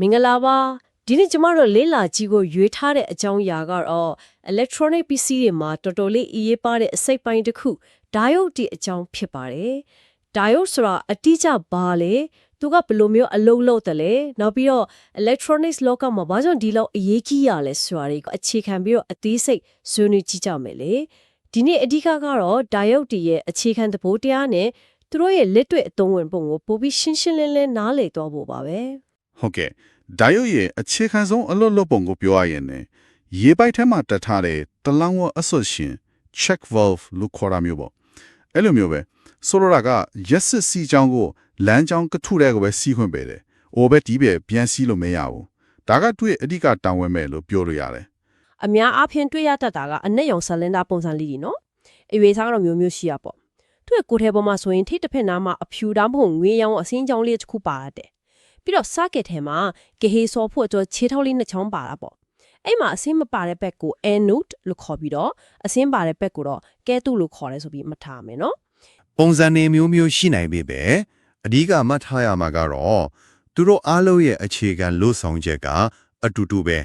မင်္ဂလာပါဒီနေ့ကျမတို့လေးလာကြီးကိုရွေးထားတဲ့အကြောင်းအရာကတော့ electronic PC တွေမှာတော်တော်လေးအရေးပါတဲ့အစိတ်ပိုင်းတစ်ခု diode တီအကြောင်းဖြစ်ပါတယ် diode ဆိုတာအတိအကျဘာလဲသူကဘယ်လိုမျိုးအလုပ်လုပ်တယ်လဲနောက်ပြီးတော့ electronics လောကမှာဘာကြောင့်ဒီလောက်အရေးကြီးရလဲဆိုတာတွေကိုအခြေခံပြီးတော့အသေးစိတ်ဆွေးနွေးကြည့်ကြမယ်လေဒီနေ့အဓိကကတော့ diode တီရဲ့အခြေခံသဘောတရားနဲ့သူတို့ရဲ့လက်တွေ့အသုံးဝင်ပုံကိုပိုပြီးရှင်းရှင်းလင်းလင်းနားလည်သွားဖို့ပါပဲ ဟုတ်ကဲ့ဒါရုပ်ရဲ့အခြေခံဆုံးအလွတ်လွတ်ပုံကိုပြောရရင်ねရေပိုက်ထဲမှာတက်ထားတဲ့တလန်းဝအဆွတ်ရှင် check valve လို့ခေါ်တာမျိုးပေါ့အဲ့လိုမျိုးပဲဆိုလိုတာကရက်စစ်စီချောင်းကိုလမ်းချောင်းကထုတဲ့ကိုပဲစီးခွင့်ပေးတယ်။အိုပဲဒီပဲပြန်စီးလို့မရဘူး။ဒါကသူ့ရဲ့အဓိကတာဝန်ပဲလို့ပြောလို့ရတယ်အများအားဖြင့်တွေ့ရတတ်တာကအနက်ရောင်ဆလင်ဒါပုံစံလေးတွေနော်အရွေစားကတော့မျိုးမျိုးရှိရပေါ့သူ့ရဲ့ကိုယ်ထဲပေါ်မှာဆိုရင်ထိတစ်ဖက်နားမှာအဖြူတောင်မဟုတ်ငွေရောင်အစင်းချောင်းလေးတစ်ခုပါရတယ် ပြီးတော့ socket ထဲမှာဂဟေဆော်ဖို့အတွက်ခြေထောက်လေးနှစ်ချောင်းပါတာပေါ့အဲ့မှာအစင်းမပါတဲ့ဘက်ကို anode လို့ခေါ်ပြီးတော့အစင်းပါတဲ့ဘက်ကိုတော့ကဲတုလို့ခေါ်တယ်ဆိုပြီးမှတ်ထားမယ်နော်ပုံစံနေမျိုးမျိုးရှိနိုင်ပေပဲအဓိကမှတ်ထားရမှာကတော့သူတို့အားလုံးရဲ့အခြေခံလို့ဆောင်ချက်ကအတူတူပဲ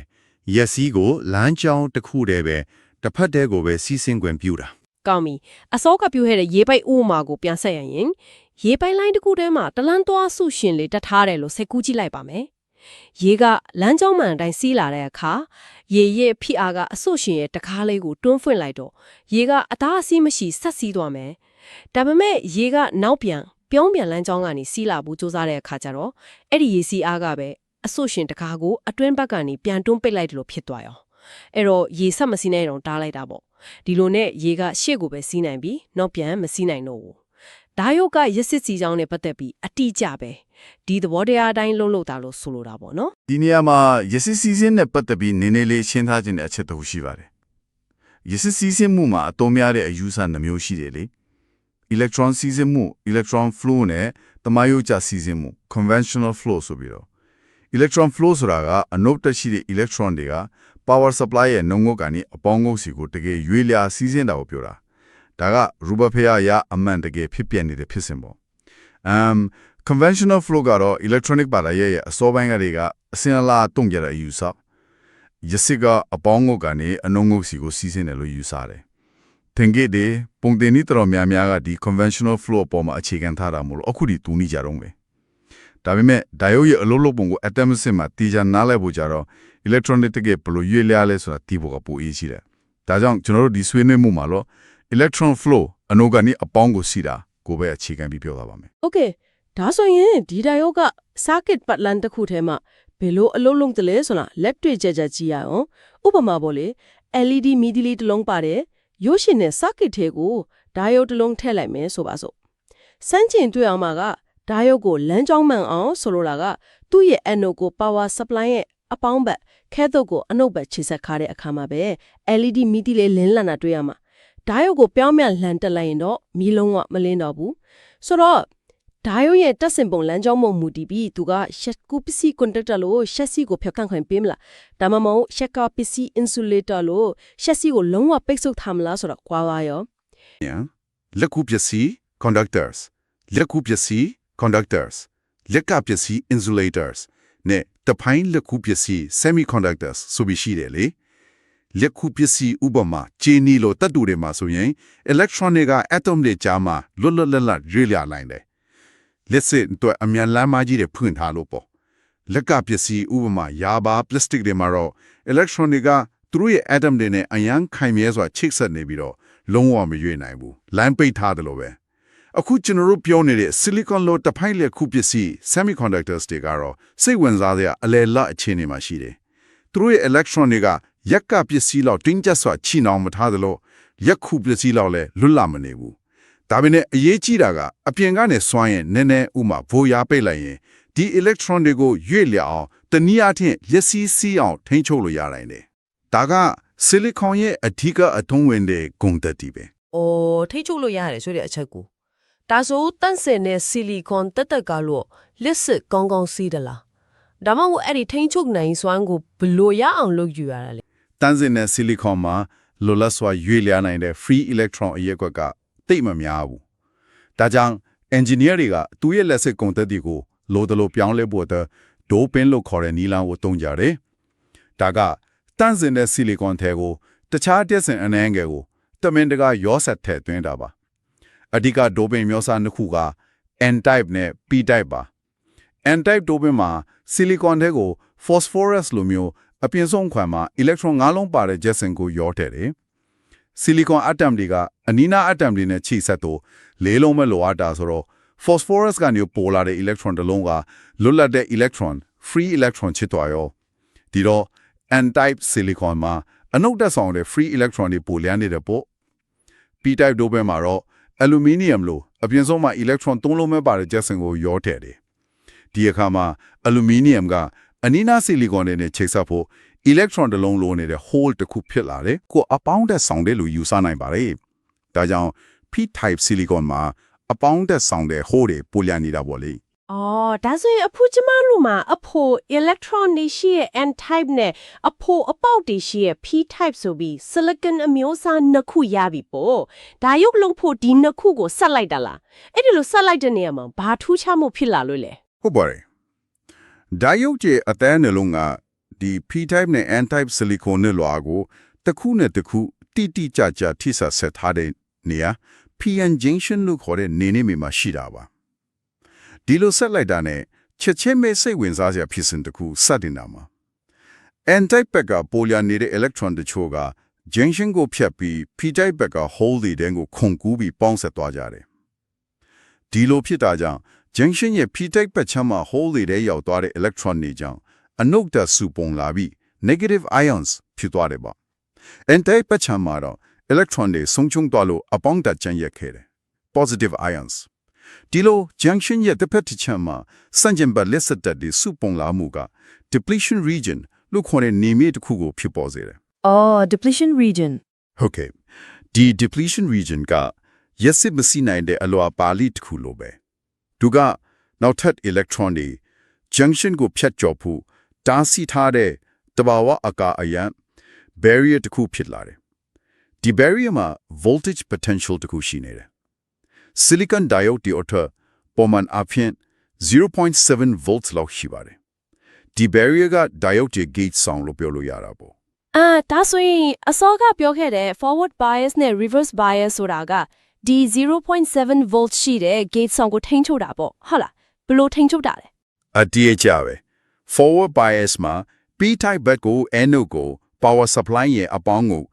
ရက်စီးကိုလမ်းကြောင်းတစ်ခုတည်းပဲတစ်ဖက်တည်းကိုပဲစီးဆင်းခွင့်ပြုတာကောင်းပြီအစောကပြောခဲ့တဲ့ရေပိုက်ဥမာကိုပြန်ဆက်ရရင် ရေပိုက်လိုင်းတစ်ခုထဲမှာတလန်းသွားဆုရှင်လေးတက်ထားတယ်လို့စိတ်ကူးကြည့်လိုက်ပါမယ်ရေကလမ်းကြောင်းမှန်အတိုင်းစီးလာတဲ့အခါရေရဲ့ဖိအားကအဆုရှင်ရဲ့တကားလေးကိုတွန်းဖွင့်လိုက်တော့ရေကအသားအဆီးမရှိဆက်စီးသွားမယ်ဒါပေမဲ့ရေကနောက်ပြန်ပြုံးပြန်လမ်းကြောင်းကနေစီးလာဖို့ကြိုးစားတဲ့အခါကျတော့အဲ့ဒီရေစီးအားကပဲအဆုရှင်တကားကိုအတွင်းဘက်ကနေပြန်တွန်းပိတ်လိုက်တယ်လို့ဖြစ်သွားရောအဲ့တော့ရေဆက်မစီးနိုင်တော့တားလိုက်တာပေါ့ဒီလိုနဲ့ရေကရှေ့ကိုပဲစီးနိုင်ပြီးနောက်ပြန်မစီးနိုင်တော့ဘူး။ ဒါယုတ်ကရစ်စစ်စီကြောင်းနဲ့ပတ်သက်ပြီးအတိအကျပဲဒီသဘောတရားအတိုင်းလုံးလို့တာလို့ဆိုလိုတာပေါ့နော်။ဒီနေရာမှာရစစ်စီစဉ်နဲ့ပတ်သက်ပြီးနည်းနည်းလေးရှင်းထားခြင်းတဲ့အချက်တစ်ခုရှိပါတယ်။ရစစ်စီစဉ်မှုမှာအသုံးများတဲ့အယူဆနှမျိုးရှိတယ်လေ။ electron စီစဉ်မှု electron flow နဲ့တမယုတ်ကြစီစဉ်မှု conventional flow ဆိုပြီးတော့ electron flow ဆိုတာကအနုတ်တက်ရှိတဲ့ electron တွေက power supply ရဲ့နှုံငုတ်ကနေအပေါင်းငုတ်စီကိုတကယ်ရွေးလျာစီးဆင်းတာကိုပြောတာ ဒါကရူဘဖေယရအမှန်တကယ်ဖြစ်ပြနေတဲ့ဖြစ်စဉ်ပေါ့ um conventional flow ကတော့ electronic ပါတာရဲ့ရဲ့အစောပိုင်းကလေးကအစင်အလာတုံ့ကြတဲ့အယူဆရစစ်ကအပေါင်းငုတ်ကနေအနှုံငုတ်စီကိုစီးဆင်းတယ်လို့ယူဆတယ်သင်္ကေတတွေပုံတင်နည်းတော်များများကဒီ conventional flow အပေါ်မှာအခြေခံထားတာမို့လို့အခုဒီတူနေကြတော့မယ်ဒါပေမဲ့ diode ရဲ့အလုံးလုံးပုံကို atom စစ်မှာတီချာနားလဲဖို့ကြတော့ electronic တကယ်ဘယ်လိုရွေ့လျားလဲဆိုတာသိဖို့ကပိုအရေးကြီးတယ်။ဒါကြောင့်ကျွန်တော်တို့ဒီဆွေးနွေးမှုမှာတော့ electron flow အနုကနေအပေါင်းကိုစီတာကိုပဲအခြေခံပြီးပြောသွားပါမယ်။ Okay ဒါဆိုရင်ဒီဒါယုတ်က circuit ပတ်လန်တစ်ခုထဲမှာဘယ်လိုအလုံးလုံးတလဲဆိုတာလက်တွေ့ကြကြကြည့်ရအောင်။ဥပမာပေါ့လေ LED မီဒီလေးတစ်လုံးပါတယ်။ရုပ်ရှင်နဲ့ circuit ထဲကိုဒါယုတ်တစ်လုံးထည့်လိုက်မယ်ဆိုပါစို့။စမ်းကျင်တွေ့အောင်မှာကဒါယုတ်ကိုလမ်းကြောင်းမှန်အောင်ဆိုလိုတာကသူ့ရဲ့ anode ကို power supply ရဲ့အပေါင်းဘက်ခဲတုတ်ကိုအနုတ်ဘက်ခြေဆက်ခါတဲ့အခါမှာပဲ LED မီဒီလေးလင်းလန်တာတွေ့ရမှာ ဓာတ်ရုပ်ကိုပြောင်းပြန်လှန်တက်လိုက်ရင်တော့မီးလုံးဝမလင်းတော့ဘူးဆိုတော့ဓာတ်ရုပ်ရဲ့တက်စင်ပုံလမ်းကြောင်းမှုမူတည်ပြီးသူကရှက်ကူပစ္စည်းကွန်ဒက်တာလို့ရှက်စီကိုဖြတ်ခန့်ခွင့်ပေးမလားဒါမှမဟုတ်ရှက်ကပစ္စည်းအင်ဆူလေတာလို့ရှက်စီကိုလုံးဝပိတ်ဆို့ထားမလားဆိုတော့ကွာပါရော။ညာလက်ကူပစ္စည်း conductors လက်ကူပစ္စည်း conductors လက်ကပစ္စည်း insulators နဲ့တပိုင်းလက်ကူပစ္စည်း semiconductors ဆိုပြီးရှိတယ်လေ။ လက်ကူပစ္စည်းဥပမာဂျီနီလိုတတ်တူတွေမှာဆိုရင် electron တွေက atom တွေကြားမှာလွတ်လွတ်လပ်လပ်ရွေ့လျားနိုင်တယ်။လက်စစ်တော့အမြန်လမ်းမကြီးတွေဖွင့်ထားလို့ပေါ့။လက်ကပစ္စည်းဥပမာယာဘာ plastic တွေမှာတော့ electron တွေကသူတို့ရဲ့ atom တွေနဲ့အရန်ခိုင်မြဲစွာချိတ်ဆက်နေပြီးတော့လုံးဝမရွေ့နိုင်ဘူး။လမ်းပိတ်ထားတယ်လို့ပဲ။အခုကျွန်တော်တို့ပြောနေတဲ့ silicon လို့တဖိုက်လက်ခုပစ္စည်း semiconductors တွေကတော့စိတ်ဝင်စားစရာအလယ်လတ်အခြေအနေမှာရှိတယ်။သူတို့ရဲ့ electron တွေက ရက်ကပစ္စည်းလောက်တင်းကျပ်စွာချီနှောင်မထားသလိုရက်ခုပစ္စည်းလောက်လည်းလွတ်လပ်မနေဘူး။ဒါပေမဲ့အရေးကြီးတာကအပြင်ကနေစွမ်းရင်နည်းနည်းဥမာဘိုးရားပိတ်လိုက်ရင်ဒီ electron တွေကိုရွေ့လျအောင်တနည်းအားဖြင့်လက်စီးစီးအောင်ထိန်းချုပ်လို့ရနိုင်တယ်။ဒါက silicon ရဲ့အထူးအထုံးဝင်တဲ့ဂုဏ်သက်တည်ပဲ။။အော်ထိတ်ချုပ်လို့ရတယ်ဆိုတဲ့အချက်ကိုဒါဆိုတန့်စင်တဲ့ဆီလီကွန်တက်တက်ကလို့လက်စစ်ကောင်းကောင်းစီးသလား။ဒါမှမဟုတ်အဲ့ဒီထိန်ချုပ်နိုင်စွမ်းကိုဘယ်လို့ရအောင်လုပ်ယူရတာလဲ တန်းစင်တဲ့ silicon မှာလိုလတ်စွာရွေ့လျားနိုင်တဲ့ free electron အရက်ကွက်ကတိတ်မများဘူး။ဒါကြောင့် engineer တွေကသူ့ရဲ့လက်စစ်ကုန်သက်တွေကိုလိုတလိုပြောင်းလဲဖို့အတွက်ဒိုပင်လို့ခေါ်တဲ့နီလန်ကိုသုံးကြတယ်။ဒါကတန့်စင်တဲ့ဆီလီကွန်ထဲကိုတခြားတက်စင်အနှဲငယ်ကိုတမင်တကာရောဆက်ထည့်သွင်းတာပါ။အဓိကဒိုပင်မျိုးစားနှစ်ခုက N type နဲ့ P type ပါ N type ဒိုပင်မှာဆီလီကွန်ထဲကို phosphorus လိုမျိုး အပြင်ဆုံးခွန်မှာ electron ၅လုံးပါတဲ့ဂျက်စင်ကိုရောထည့်တယ်။ဆီလီကွန်အက်တမ်တွေကအနီးနားအက်တမ်တွေနဲ့ချိဆက်တော့လေးလုံးပဲလိုအပ်တာဆိုတော့ phosphorus ကနေပိုလာတဲ့ electron တစ်လုံးကလွတ်လပ်တဲ့ electron free electron ချစ်သွားရောဒီတော့ n type silicon မှာအနုတ်တက်ဆောင်တဲ့ free electron တွေပိုလျန်းနေတဲ့ပေါ့ p type ဒိုဘဲမှာတော့ aluminum လို့အပြင်ဆုံးမှာ electron ၃လုံးပဲပါတဲ့ jetson ကိုရောထည့်တယ်ဒီအခါမှာ aluminum က အနီးနား silicon တွေနဲ့ချိတ်ဆက်ဖို့ electron တစ်လုံးလိုနေတဲ့ hole တစ်ခုဖြစ်လာတယ်ကိုအပေါင်းတက်ဆောင်တယ်လို့ယူဆနိုင်ပါတယ်ဒါကြောင့် p type silicon မှာအပေါင်းတက်ဆောင်တဲ့ hole တွေပိုလျန်းနေတာပေါ့လေ။အော်ဒါဆိုရင်အဖိုးကျမတို့မှာအဖိုး electron တွေရှိရဲ့ n type နဲ့အဖိုးအပေါက်တွေရှိရဲ့ p type ဆိုပြီး silicon အမျိုးအစားနှစ်ခုရပြီပေါ့။ဒါရုပ်လုံးဖို့ဒီနှစ်ခုကိုဆက်လိုက်တာလား။အဲ့ဒီလိုဆက်လိုက်တဲ့နေရာမှာဘာထူးခြားမှုဖြစ်လာလို့လဲဟုတ်ပါတယ်။ ဒါရုပ်ကျေအသေးနှလုံးကဒီ P type နဲ့ N type silicon နဲ့လွာကိုတစ်ခုနဲ့တစ်ခုတိတိကျကျထိစပ်ဆက်ထားတဲ့နေရာ PN junction လို့ခေါ်တဲ့နေနေမီမှာရှိတာပါ။ဒီလိုဆက်လိုက်တာနဲ့ချက်ချင်းပဲစိတ်ဝင်စားစရာဖြစ်စဉ်တစ်ခုစတင်တာမှာ N type ဘက်ကပိုလျာနေတဲ့ electron တချို့က junction ကိုဖြတ်ပြီး P type ဘက်က hole တွေတဲကိုခုန်ကူးပြီးပေါင်းဆက်သွားကြတယ်။ဒီလိုဖြစ်တာကြောင့် junction ရဲ့ p type ပတ်ချမ်းမှာ hole တွေထဲရောက်သွားတဲ့ electron တွေကြောင့်အနုတ်တက်စုပုံလာပြီး negative ions ဖြစ်သွားတယ်ပေါ့ n type ပတ်ချမ်းမှာတော့ electron တွေဆုံးချုံသွားလို့အပေါင်းတက်ချမ်းရက်ခဲ့တယ် positive ions ဒီလို junction ရဲ့တစ်ဖက်တစ်ချမ်းမှာစန့်ကျင်ဘက်လက်စတက်တွေစုပုံလာမှုက depletion region လို့ခေါ်တဲ့နေမြေတစ်ခုကိုဖြစ်ပေါ်စေတယ်။အော် depletion region ဟုတ်ကဲ့ဒီ depletion region ကရက်စစ်မစီနိုင်တဲ့အလွာပါဠိတစ်ခုလိုပဲ သူကနောက်ထပ် electron တွေ junction ကိုဖြတ်ကျော်ဖို့တားဆီးထားတဲ့တဘာဝအကာအယံ barrier တစ်ခုဖြစ်လာတယ်ဒီ barrier မှာ voltage potential တစ်ခုရှိနေတယ် silicon diode ဒီအထက်ပုံမှန်အဖြစ်0.7 volts လောက်ရှိပါတယ်ဒီ barrier က diode ရဲ့ gate ဆောင်လို့ပြောလို့ရတာပေါ့။အာဒါဆိုရင်အစောကပြောခဲ့တဲ့ forward bias နဲ့ reverse bias ဆိုတာက ဒီ 0.7 volt ရှိတဲ့ gate ဆောင်ကိုထိန်းချုပ်တာပေါ့။ဟုတ်လား။ဘယ်လိုထိန်းချုပ်တာလဲအတည်ကြပဲ forward bias မှာ p type ဘက်ကို anode ကို power supply ရဲ့အပေါင်းကို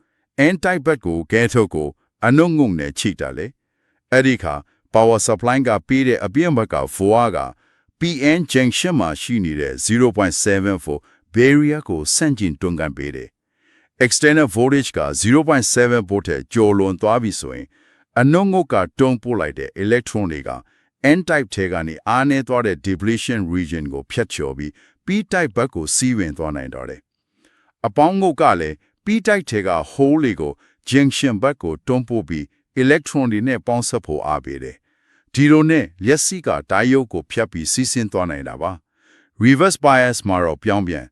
n type ဘက်ကို cathode ကိုအနုငုံနဲ့ချိတာလေအဲ့ဒီခါ power supply ကပေးတဲ့အပြင်ဘက်က voa က pn junction မှာရှိနေတဲ့ 0.74 barrier ကိုဆန့်ကျင်တွန်းကန်ပေးတယ် external voltage က0.7 volt ထဲကျော်လွန်သွားပြီဆိုရင် အနုငုတ်ကတွန်းပို့လိုက်တဲ့ electron တွေက n type ထဲကနေအားနည်းသွားတဲ့ depletion region ကိုဖျက်ချော်ပြီး p type ဘက်ကိုစီးဝင်သွားနိုင်တော့တယ်အပေါင်းငုတ်ကလည်း p type ထဲက hole တွေကို junction ဘက်ကိုတွန်းပို့ပြီး electron တွေနဲ့ပေါင်းစပ်ဖို့အားပေးတယ်ဒီလိုနဲ့လက်စီကတာယုတ်ကိုဖျက်ပြီးစီးဆင်းသွားနိုင်တာပါ reverse bias မှာတော့ပြောင်းပြန်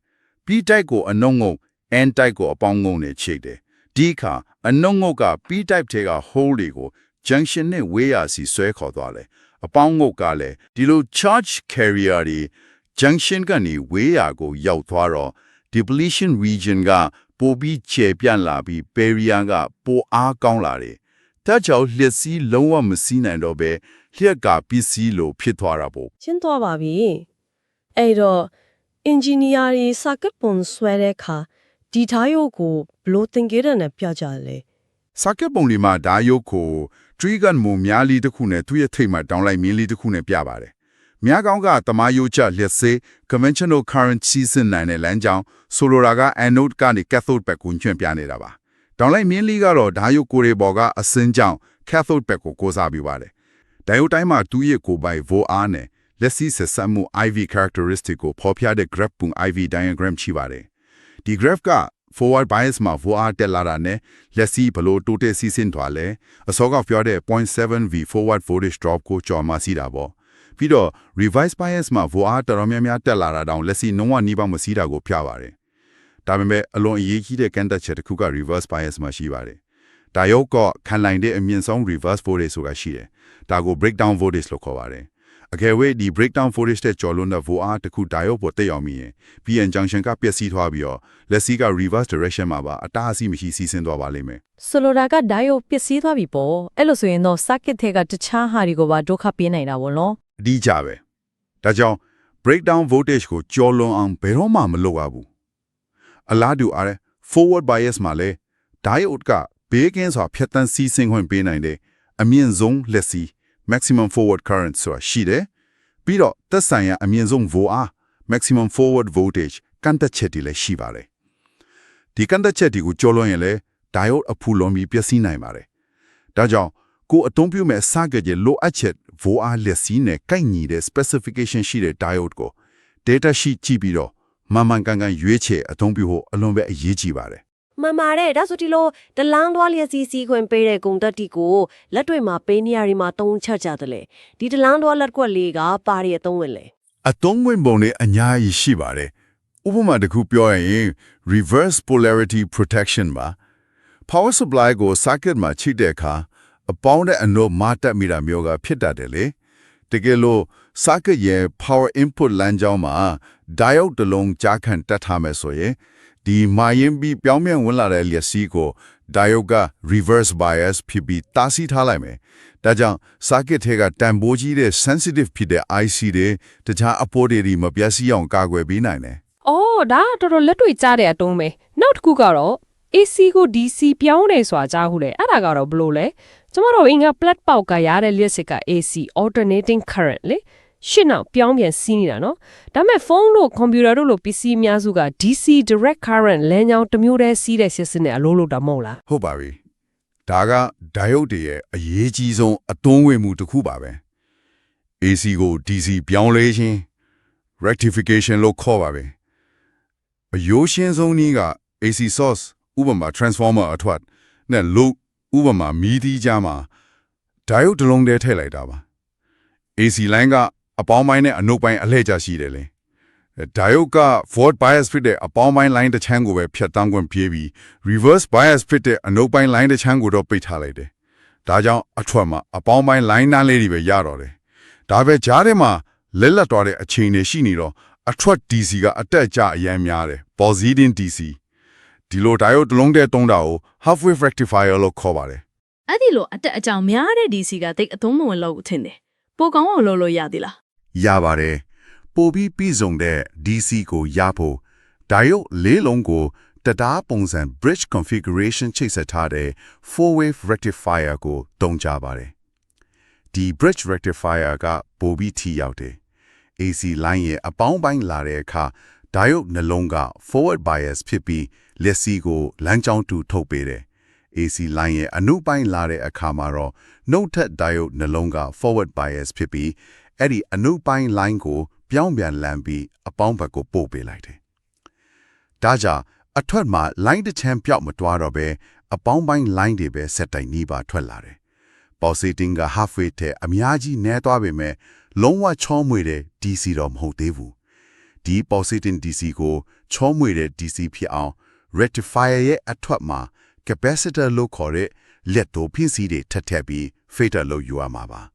p type ကိုအနုံငုတ် n type ကိုအပေါင်းငုံနဲ့ချိတ်တယ်ဒီအခါ အနုံငုတ်က p type ထဲက hole တွေကို junction နဲ့ဝေးရစီဆွဲခေါ်သွားတယ်အပေါင်းငုတ်ကလည်းဒီလို charge carrier တွေ junction ကနေဝေးရာကို ရောက်သွားတော့ depletion region ကပိုပြီးခြေပြန့်လာပြီး barrier ကပိုအားကောင်းလာတယ်။ဒါကြောင့်လျှက်စီးလုံးဝမစီးနိုင်တော့ပဲလျှက်ကပစ္စည်းလိုဖြစ်သွားတာပေါ့။ရှင်းသွားပါပြီ။အဲ့တော့ engineer တွေ circuit ပုံဆွဲတဲ့အခါ ဒီထားရုပ်ကိုဘယ်လို့သင်ခဲ့တဲ့နဲ့ပြကြလဲ။စကက်ပုံလေးမှာဒါရုပ်ကို trigger မူများလီတစ်ခုနဲ့သူ့ရဲ့ထိပ်မှာတောင်းလိုက်မြင်းလီတစ်ခုနဲ့ပြပါတယ်။မြားကောင်းကတမာယိုချလျှက်စေး conventional current စီးစင်နိုင်တဲ့လမ်းကြောင်းဆိုလိုတာက anode ကနေ cathode ဘက်ကိုညွှန်ပြနေတာပါ။တောင်းလိုက်မြင်းလီကတော့ဒါရုပ်ကိုယ်ရေပေါ်ကအစင်းကြောင်း cathode ဘက်ကိုကိုးစားပြပါတယ်။ဒါရုပ်တိုင်းမှာသူ့ရဲ့ကိုယ်ပိုင် VOR နဲ့လက်စီဆက်ဆက်မှု IV characteristic ကိုဖော်ပြတဲ့ graph ပုံ IV diagram ရှိပါတယ်။ ဒီ graph က forward bias မှာ VOR တက်လာတာနဲ့လက်စီဘလို့တိုးတက်စီးဆင်းသွားလဲအစောကပြောတဲ့ 0.7V forward voltage drop ကိုကြော်မှစီးတာပေါ့ပြီးတော့ revised bias မှာ VOR တော်တော်များများတက်လာတာတောင်လက်စီနှုံးဝနီးပါးမစီးတာကိုပြပါတယ်ဒါပေမဲ့အလွန်အရေးကြီးတဲ့ကန့်တက်ချက်တစ်ခုက reverse bias မှာရှိပါတယ်ဒါရုပ်ကခံနိုင်တဲ့အမြင့်ဆုံး reverse voltage ဆိုတာရှိတယ်ဒါကို breakdown voltage လို့ခေါ်ပါတယ် အကယ်၍ဒီ breakdown voltage တဲ့ကျော်လွန်တဲ့ VOR တစ်ခု diode ပေါ်တက်ရောက်မိရင် PN junction ကပျက်စီးသွားပြီးတော့လက်စီက reverse direction မှာပါအတားအဆီးမရှိစီးဆင်းသွားပါလိမ့်မယ်ဆိုလိုတာကဓာတ်ရုပ်ပစ္စည်းသွားပြီပေါ့အဲ့လိုဆိုရင်တော့ circuit ထဲကတခြားဟာတွေကိုပါဒုက္ခပေးနိုင်တာပေါ့နော်အဒီကြပဲဒါကြောင့် breakdown voltage ကိုကျော်လွန်အောင်ဘယ်တော့မှမလုပ်ရဘူးအလားတူအား forward bias မှာလဲ diode ကဘေးကင်းစွာဖြတ်တန်းစီးဆင်းခွင့်ပေးနိုင်တဲ့အမြင့်ဆုံးလက်စီ maximum forward current ဆိုတာရှိတယ်ပြီးတော့သက်ဆိုင်ရာအမြင့်ဆုံး VOR maximum forward voltage ကန်တက်ချက်တွေလည်းရှိပါတယ်ဒီကန်တက်ချက်တွေကိုကျော်လွန်ရင်လဲ diode အဖူလွန်ပြီးပျက်စီးနိုင်ပါတယ်ဒါကြောင့်ကိုအသုံးပြုမဲ့ circuit ရဲ့လိုအပ်ချက် VOR လက်စီနဲ့ကိုက်ညီတဲ့ specification ရှိတဲ့ diode ကို data sheet ကြည့်ပြီးတော့မှန်မှန်ကန်ကန်ရွေးချယ်အသုံးပြုဖို့အလွန်ပဲအရေးကြီးပါတယ် မှန်ပါတယ်ဒါဆိုဒီလိုဒလန်းသွားလျက်စီးစီးခွင့်ပေးတဲ့ဂုံတက်တီကိုလက်တွေမှာပေးနေရဒီမှာတုံးချက်ကြတယ်လေဒီဒလန်းသွားလက်ကွက်လေးကပါရီအသုံးဝင်လေအသုံးဝင်ပုံနဲ့အများကြီးရှိပါတယ်ဥပမာတစ်ခုပြောရရင် reverse polarity protection ပါ power supply ကို circuit မှာချိတ်တဲ့အခါအပေါင်းတဲ့အနို့မတက်မိတာမျိုးကဖြစ်တတ်တယ်လေတကယ်လို့ circuit ရဲ့ power input လမ်းကြောင်းမှာ diode တစ်လုံးကြားခံတက်ထားမယ်ဆိုရင် ဒီမာရင်ပြီးပြောင်းပြန်ဝင်လာတဲ့လျက်စီးကို diode က reverse bias ဖြစ်ပြီးတားဆီးထားလိုက်မယ်ဒါကြောင့် circuit ထဲကတန်ဖိုးကြီးတဲ့ sensitive ဖြစ်တဲ့ IC တွေတခြားအပိုးတွေမပြတ်စီအောင်ကာကွယ်ပေးနိုင်တယ်။အော်ဒါကတော်တော်လက်တွေ့ကြားတဲ့အတုံးပဲ။နောက်တစ်ခုကတော့ AC ကို DC ပြောင်းနေဆိုတာကြားဟုလေ။အဲ့ဒါကတော့ဘယ်လိုလဲ။ကျမတို့အင်္ဂါ plat ပေါက်ကရတဲ့လျှက်စစ်က AC alternating current လေ။ ရှင်းအောင်ပြောင်းပြန်စီးနေတာနော်။ဒါပေမဲ့ဖုန်းတို့ကွန်ပျူတာတို့လို PC အများစုက DC direct current လမ်းကြောင်းတစ်မျိုးတည်းစီးတဲ့ system နဲ့အလို့လို့တာမဟုတ်လားဟုတ်ပါပြီဒါက diode တွေရဲ့အရေးကြီးဆုံးအသွင်းဝင်မှုတစ်ခုပါပဲ AC ကို DC ပြောင်းလဲခြင်း rectification လို့ခေါ်ပါပဲအယိုးရှင်းဆုံးနည်းက AC source ဥပမာ transformer အထွက်နဲ့ load ဥပမာမီးသီးကြားမှာ diode တစ်လုံးတည်းထည့်လိုက်တာပါ AC line က အပေါင်းပိုင်းနဲ့အနုတ်ပိုင်းအလှည့်ကျရှိတယ်လေ diode က forward bias ဖြစ်တဲ့အပေါင်းပိုင်း line တစ်ချမ်းကိုပဲဖြတ်တန်းခွင့်ပြေးပြီး reverse bias ဖြစ်တဲ့အနုတ်ပိုင်း line တစ်ချမ်းကိုတော့ပိတ်ထားလိုက်တယ်။ဒါကြောင့်အထွက်မှာအပေါင်းပိုင်း line နားလေးတွေပဲရတော့တယ်။ဒါပဲကြားထဲမှာလက်လက်သွားတဲ့အခြေအနေရှိနေတော့အထွက် DC ကအတက်အကျအများများတယ်။ Positive DC ဒီလို diode တစ်လုံးတည်းတုံးတာကို half wave rectifier လို့ခေါ်ပါတယ်အဲ့ဒီလိုအတက်အကြောင်များတဲ့ DC ကတိတ်အသုံးမဝင်လို့ထင်တယ်ပိုကောင်းအောင်လုပ်လို့ရသေးလား။ ရပါတယ်။ပိုပြီးပြည်စုံတဲ့ DC ကိုရဖို့ diode လေးလုံးကိုတတားပုံစံ bridge configuration ချိတ်ဆက်ထားတဲ့ four wave rectifier ကိုတုံးကြပါတယ်။ဒီ bridge rectifier ကပိုပြီးထိရောက်တယ်။ AC line ရဲ့အပေါင်းပိုင်းလာတဲ့အခါ diode နှလုံးက forward bias ဖြစ်ပြီးလက်စီကိုလမ်းကြောင်းတူထုတ်ပေးတယ်။ AC line ရဲ့အနုပိုင်းလာတဲ့အခါမှာတော့နှုတ်ထက် diode နှလုံးက forward bias ဖြစ်ပြီး အဲ့ဒီအနုပိုင်း line ကို ပြောင်းပြန်လမ်းပြီးအပေါင်းဘက်ကိုပို့ပေးလိုက်တယ်။ဒါကြောင့်အထွက်မှာ line တစ်ချမ်းပြောက်မသွားတော့ပဲအပေါင်းပိုင်း line တွေပဲဆက်တိုင်နီးပါထွက်လာတယ်။ pulsating က halfway ထဲအများကြီးနည်းသွားပေမဲ့လုံးဝချောမွေတဲ့ DC တော့မဟုတ်သေးဘူး။ဒီ pulsating DC ကိုချောမွေတဲ့ DC ဖြစ်အောင် rectifier ရဲ့အထွက်မှာ capacitor လို့ခေါ်တဲ့လက်တော်ဖြစ်စီတွေထပ်ထပ်ပြီး fader လို့ယူရမှာပါ။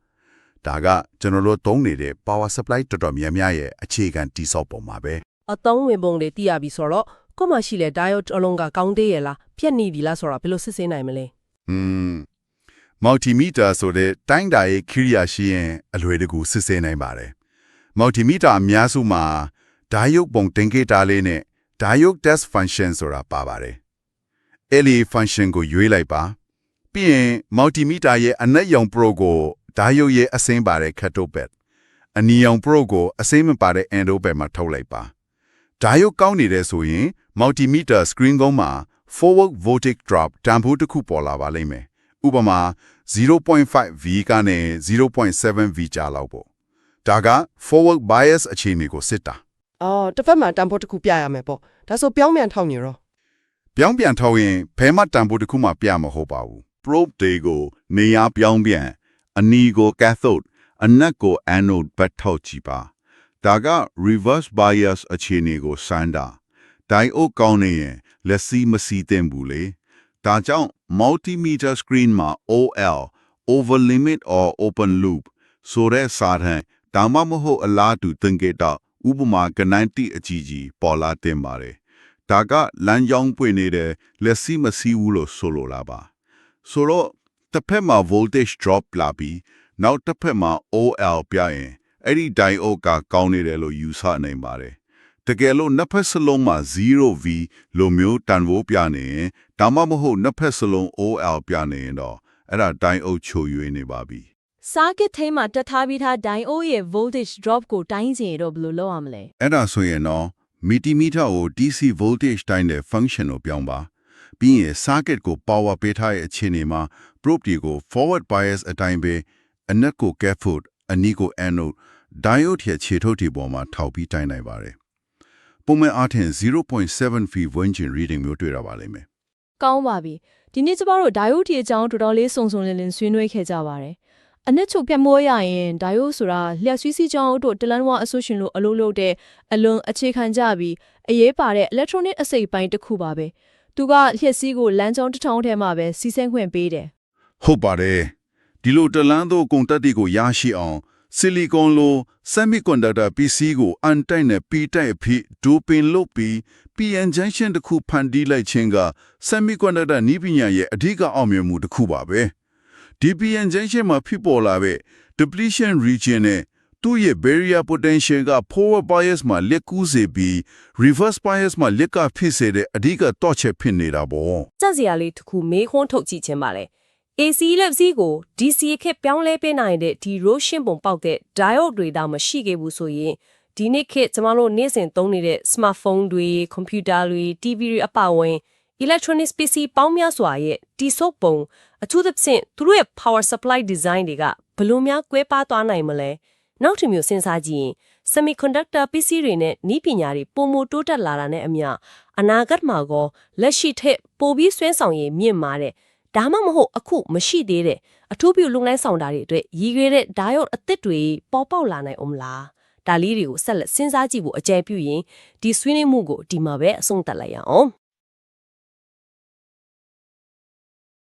ဒါကကျွန်တော်တို့သုံးနေတဲ့ power supply တော်တော်များများရဲ့အခြေခံတိစောက်ပုံပါပဲအသုံးဝင်ပုံတွေသိရပြီဆိုတော့ကို့မရှိလဲ diode အလုံးကကောင်းသေးရဲ့လားပြက်နေပြီလားဆိုတာဘယ်လိုစစ်ဆေးနိုင်မလဲ။ Hmm multimeter ဆိုတဲ့တိုင်းတာရေးကိရိယာရှိရင်အလွယ်တကူစစ်ဆေးနိုင်ပါတယ်။ multimeter အများစုမှာ diode ပုံတင်ကေတာလေးနဲ့ diode test function ဆိုတာပါပါတယ်။အဲ့ဒီ function ကိုရွေးလိုက်ပါ။ပြီးရင် multimeter ရဲ့အနက်ရောင် pro ကို diode ရဲ့အစိမ်းပါတဲ့ cathode pad အနီရောင် pro ကိုအစိမ်းမပါတဲ့ anode pad မှာထုတ်လိုက်ပါ။ diode ကောင်းနေတယ်ဆိုရင် multimeter screen ကုန်းမှာ forward voltage drop တန်ဖိုးတစ်ခုပေါ်လာပါလိမ့်မယ်။ဥပမာ 0.5V ကနေ 0.7V ကြာလောက်ပေါ့။ဒါက forward bias အခြေအနေကိုစစ်တာအော်တစ်ဖက်မှာတန်ဖိုးတစ်ခုပြရမယ်ပေါ့ဒါဆိုပြောင်းပြန်ထောက်နေရောပြောင်းပြန်ထောက်ရင်ဘဲမတန်ဖိုးတစ်ခုမှပြမဟုတ်ပါဘူး probe တွေကိုနေရာပြောင်းပြန် အနီကို cathode အနက်ကို anode ဘက်ထောက်ကြည့်ပါဒါက reverse bias အခြေအနေကိုစမ်းတာ diode ကောင်းနေရင်လက်စီမစီသင့်ဘူးလေဒါကြောင့် multimeter screen မှာ OL over limit or open loop ဆိုတဲ့စာတန်ဒါမှမဟုတ်အလားတူသင်္ကေတဥပမာကနိုင်တိအကြီးကြီးပေါ်လာတင်ပါတယ်ဒါကလမ်းကြောင်းပွင့်နေတဲ့လက်စီမစီဘူးလို့ဆိုလိုလာပါဆိုတော့ တစ်ဖက်မှာ voltage drop လာပြီးနောက်တစ်ဖက်မှာ OL ပြရင်အဲ့ဒီ diode ကကောင်းနေတယ်လို့ယူဆနိုင်ပါတယ်တကယ်လို့နှစ်ဖက်စလုံးမှာ 0V လိုမျိုးတန်ဖိုးပြနေရင်ဒါမှမဟုတ်နှစ်ဖက်စလုံး OL ပြနေရင်တော့အဲ့ဒါ diode ချိုရွေးနေပါပြီ circuit ထဲမှာတက်ထားပြီးသား diode ရဲ့ voltage drop ကိုတိုင်းချင်ရတော့ဘယ်လိုလုပ်ရမလဲအဲ့ဒါဆိုရင်တော့မီတီမီတာကို DC voltage တိုင်းတဲ့ function ကိုပြောင်းပါပြီးရင် circuit ကို power ပေးထားတဲ့အခြေအနေမှာ probe တွေကို forward bias အတိုင်းပဲအနက်ကို cathode အနီးကို anode diode ရဲ့ခြေထုတ်တွေပေါ်မှာထောက်ပြီးတိုင်းနိုင်ပါတယ်ပုံမှန်အားဖြင့်0.7 V ဝန်းကျင် reading မျိုးတွေ့ရပါလိမ့်မယ်ကောင်းပါပြီဒီနေ့ကျမတို့ diode ဒီအကြောင်းတော်တော်လေးစုံစုံလင်လင်ဆွေးနွေးခဲ့ကြပါတယ်အနစ်ချုပ်ပြတ်မိုးရရင် diode ဆိုတာလျှက်ဆွီးစီးကြောင်းတို့တလန်ဝါအဆိုရှင်လို့အလုပ်လုပ်တဲ့အလွန်အခြေခံကြပြီးအရေးပါတဲ့ electronic အစိပ်ပိုင်းတစ်ခုပါပဲသူကလျှက်စီးကိုလမ်းကြောင်းတစ်ထောင်ထဲမှာပဲစီးဆင်းခွင့်ပေးတယ် ဟုတ်ပါတယ်ဒီလိုတလန်းသောကုန်တက်တွေကိုရရှိအောင်ဆီလီကွန်လို semiconductor PC ကိုအန်တိုက်နဲ့ P တိုက်အဖြစ်ဒိုပင်လုပ်ပြီး PN junction တစ်ခုဖန်တီးလိုက်ခြင်းက semiconductor နည်းပညာရဲ့အဓိကအောင်မြင်မှုတစ်ခုပါပဲဒီ PN junction မှာဖြစ်ပေါ်လာတဲ့ depletion region နဲ့သူ့ရဲ့ barrier potential က forward bias မှာလက်ကူးစေပြီး reverse bias မှာလက်ကဖြစ်စေတဲ့အဓိကတော့ချက်ဖြစ်နေတာပေါ့စက်စရာလေးတစ်ခုမေးခွန်းထုတ်ကြည့်ခြင်းပါလေ AC လက်စီကို DC ခက်ပြောင်းလဲပေးနိုင်တဲ့ဒီ Roshin ပုံပေါက်တဲ့ diode တွေတောင်မရှိခဲ့ဘူးဆိုရင်ဒီနေ့ခေတ်ကျမတို့နေ့စဉ်သုံးနေတဲ့ smartphone တွေ computer တွေ TV တွေအပါအဝင် electronics PC ပေါင်းများစွာရဲ့တိဆုပ်ပုံအထူးသဖြင့်သူတို့ရဲ့ power supply design တွေကဘယ်လိုများကွဲပြားသွားနိုင်မလဲနောက်တစ်မျိုးစဉ်းစားကြည့်ရင် semiconductor PC တွေနဲ့နီးပညာတွေပုံမတိုးတက်လာတာနဲ့အမျှအနာဂတ်မှာကောလက်ရှိထက်ပိုပြီးဆွဲဆောင်ရည်မြင့်မာတဲ့ ဒါမှမဟုတ်အခုမရှိသေးတဲ့အထူးပြုလုံလိုင်းဆောင်တာတွေအတွက်ရည်ရွယ်တဲ့ diode အသစ်တွေပေါ်ပေါက်လာနိုင်အောင်မလားဒါလေးတွေကိုဆက်လက်စဉ်းစားကြည့်ဖို့အကြံပြုရင်ဒီဆွေးနွေးမှုကိုဒီမှာပဲအဆုံးသတ်လိုက်ရအောင်